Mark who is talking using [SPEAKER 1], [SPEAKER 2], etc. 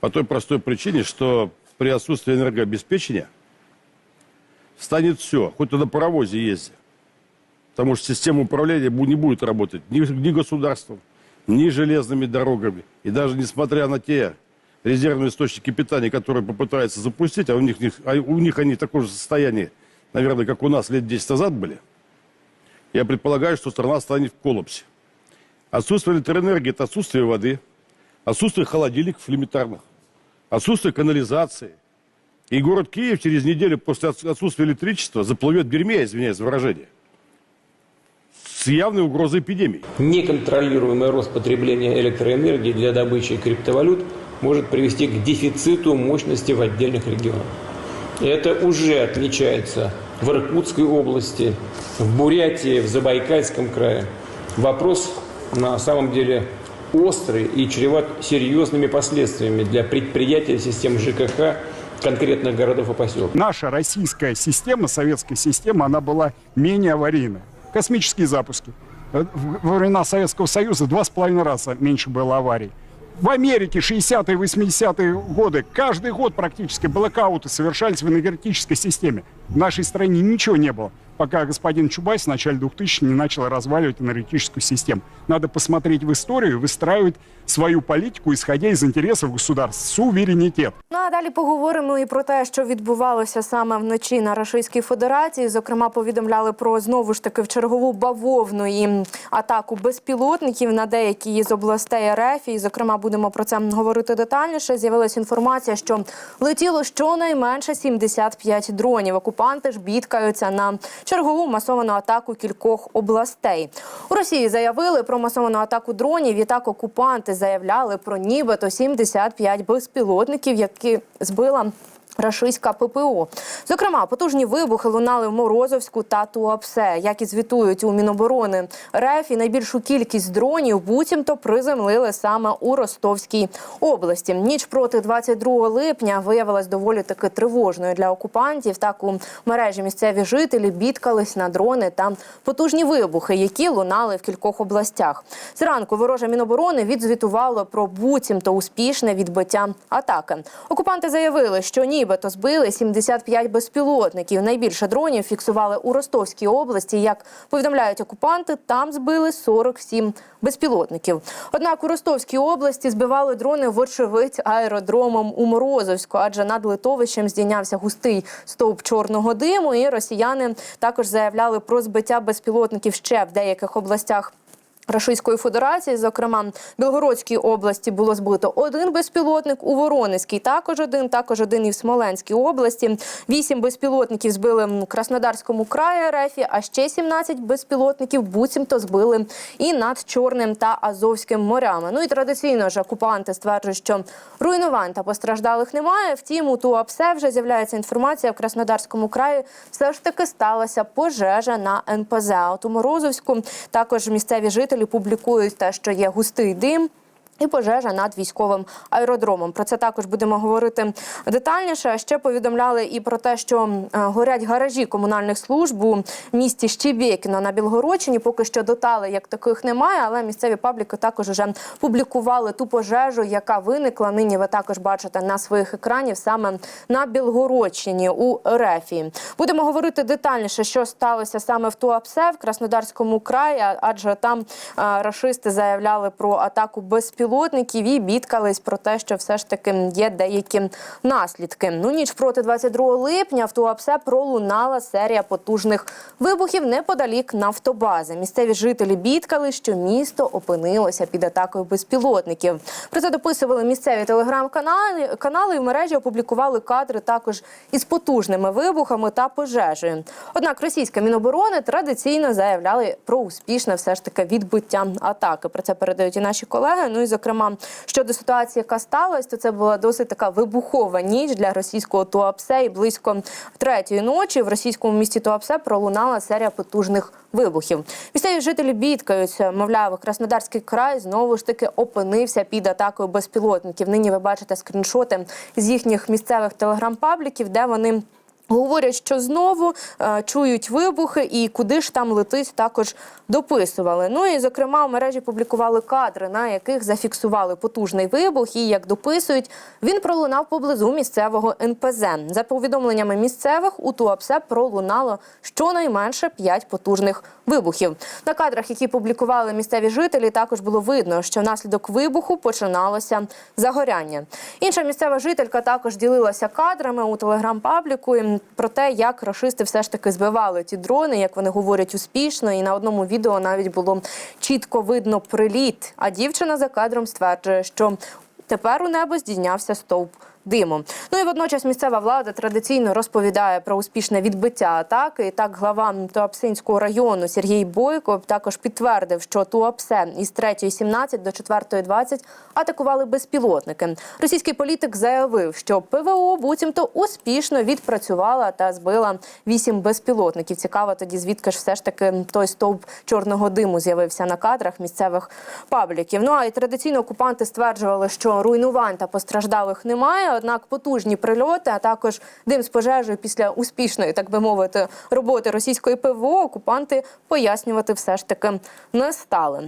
[SPEAKER 1] По той простой причине, что при отсутствии энергообеспечения станет все, хоть ты на паровозе езди. Потому что система управления не будет работать ни, ни государством, ни железными дорогами. И даже несмотря на те резервные источники питания, которые попытаются запустить, а у них- а у них они в таком же состоянии, наверное, как у нас лет 10 назад были, я предполагаю, что страна станет в коллапсе. Отсутствие электроэнергии – это отсутствие воды, отсутствие холодильников элементарных, отсутствие канализации. И город Киев через неделю после отс- отсутствия электричества заплывет в дерьме, извиняюсь за выражение, с явной угрозой эпидемии.
[SPEAKER 2] Неконтролируемый рост потребления электроэнергии для добычи криптовалют может привести к дефициту мощности в отдельных регионах. Это уже отмечается в Иркутской области, в Бурятии, в Забайкальском крае. Вопрос на самом деле острый и чреват серьезными последствиями для предприятий систем ЖКХ конкретных городов и поселков.
[SPEAKER 3] Наша российская система, советская система, она была менее аварийная. Космические запуски. Э, во времена Советского Союза два с половиной раза меньше было аварий. В Америке 60-е, 80-е годы каждый год практически блэкауты совершались в энергетической системе. В нашей стране ничего не было, пока господин Чубайс в начале 2000 не начал разваливать энергетическую систему. Надо посмотреть в историю выстраивать свою политику, исходя из интересов государств. Суверенитет.
[SPEAKER 4] Ну а далі поговоримо і про те, що відбувалося саме вночі на Російській Федерації. Зокрема, повідомляли про знову ж таки в чергову бавовну і атаку безпілотників на деякі із областей РФ. І, зокрема, будемо про це говорити детальніше. З'явилася інформація, що летіло щонайменше 75 дронів. Окупанти ж бідкаються на чергову масовану атаку кількох областей. У Росії заявили про масовану атаку дронів. І так окупанти заявляли про нібито 75 безпілотників, які збила. Рашистська ППО. Зокрема, потужні вибухи лунали в Морозовську та Туапсе, як і звітують у Міноборони РФ. І найбільшу кількість дронів буцімто приземлили саме у Ростовській області. Ніч проти 22 липня виявилась доволі таки тривожною для окупантів. Так у мережі місцеві жителі бідкались на дрони та потужні вибухи, які лунали в кількох областях. Зранку вороже Міноборони відзвітувало про буцімто успішне відбиття атаки. Окупанти заявили, що нібито збили 75 безпілотників. Найбільше дронів фіксували у Ростовській області. Як повідомляють окупанти, там збили 47 безпілотників. Однак у Ростовській області збивали дрони вочевидь аеродромом у Морозовську, адже над литовищем здійнявся густий стовп чорного диму. І росіяни також заявляли про збиття безпілотників ще в деяких областях. Російської Федерації, зокрема, Білгородській області було збито один безпілотник, у Воронезькій також один, також один і в Смоленській області. Вісім безпілотників збили в Краснодарському краї РФ, а ще 17 безпілотників буцімто збили і над Чорним та Азовським морями. Ну і традиційно ж окупанти стверджують, що руйнувань та постраждалих немає. Втім, у Туапсе вже з'являється інформація в Краснодарському краї. Все ж таки сталася пожежа на НПЗ. От у Морозовську також місцеві жителі публікують те, що є густий дим. І пожежа над військовим аеродромом. Про це також будемо говорити детальніше. Ще повідомляли і про те, що е, горять гаражі комунальних служб у місті Щебєкіно на Білгородщині. Поки що деталей як таких немає, але місцеві пабліки також вже публікували ту пожежу, яка виникла. Нині ви також бачите на своїх екранів саме на Білгородщині у Рефі. Будемо говорити детальніше, що сталося саме в Туапсе в Краснодарському краї, адже там е, рашисти заявляли про атаку безпілотників і бідкались про те, що все ж таки є деякі наслідки. Ну ніч проти 22 липня в Туапсе пролунала серія потужних вибухів неподалік нафтобази. Місцеві жителі бідкали, що місто опинилося під атакою безпілотників. Про це дописували місцеві телеграм-канали. Канали і в мережі опублікували кадри також із потужними вибухами та пожежею. Однак російська міноборони традиційно заявляли про успішне все ж таки відбиття атаки. Про це передають і наші колеги. Ну і зокрема щодо ситуації, яка сталася, то це була досить така вибухова ніч для російського Туапсе. І близько третьої ночі в російському місті Туапсе пролунала серія потужних вибухів. Місцеві жителі бідкаються. Мовляв, Краснодарський край знову ж таки опинився під атакою безпілотників. Нині ви бачите скріншоти з їхніх місцевих телеграм-пабліків, де вони. Говорять, що знову е, чують вибухи, і куди ж там летить, також дописували. Ну і зокрема в мережі публікували кадри, на яких зафіксували потужний вибух. І як дописують, він пролунав поблизу місцевого НПЗ. За повідомленнями місцевих у Туапсе пролунало щонайменше п'ять потужних вибухів. На кадрах, які публікували місцеві жителі, також було видно, що внаслідок вибуху починалося загоряння. Інша місцева жителька також ділилася кадрами у телеграм-пабліку про те, як рашисти все ж таки збивали ті дрони, як вони говорять успішно. І на одному відео навіть було чітко видно приліт. А дівчина за кадром стверджує, що тепер у небо здійнявся стовп диму. Ну і водночас місцева влада традиційно розповідає про успішне відбиття атаки. І так глава Туапсинського району Сергій Бойко також підтвердив, що Туапсе із 3.17 до 4.20 атакували безпілотники. Російський політик заявив, що ПВО буцімто успішно відпрацювала та збила вісім безпілотників. Цікаво тоді, звідки ж все ж таки той стовп чорного диму з'явився на кадрах місцевих пабліків. Ну а й традиційно окупанти стверджували, що руйнувань та постраждалих немає. Однак потужні прильоти, а також дим з пожежею після успішної, так би мовити, роботи російської ПВО окупанти пояснювати все ж таки не стали.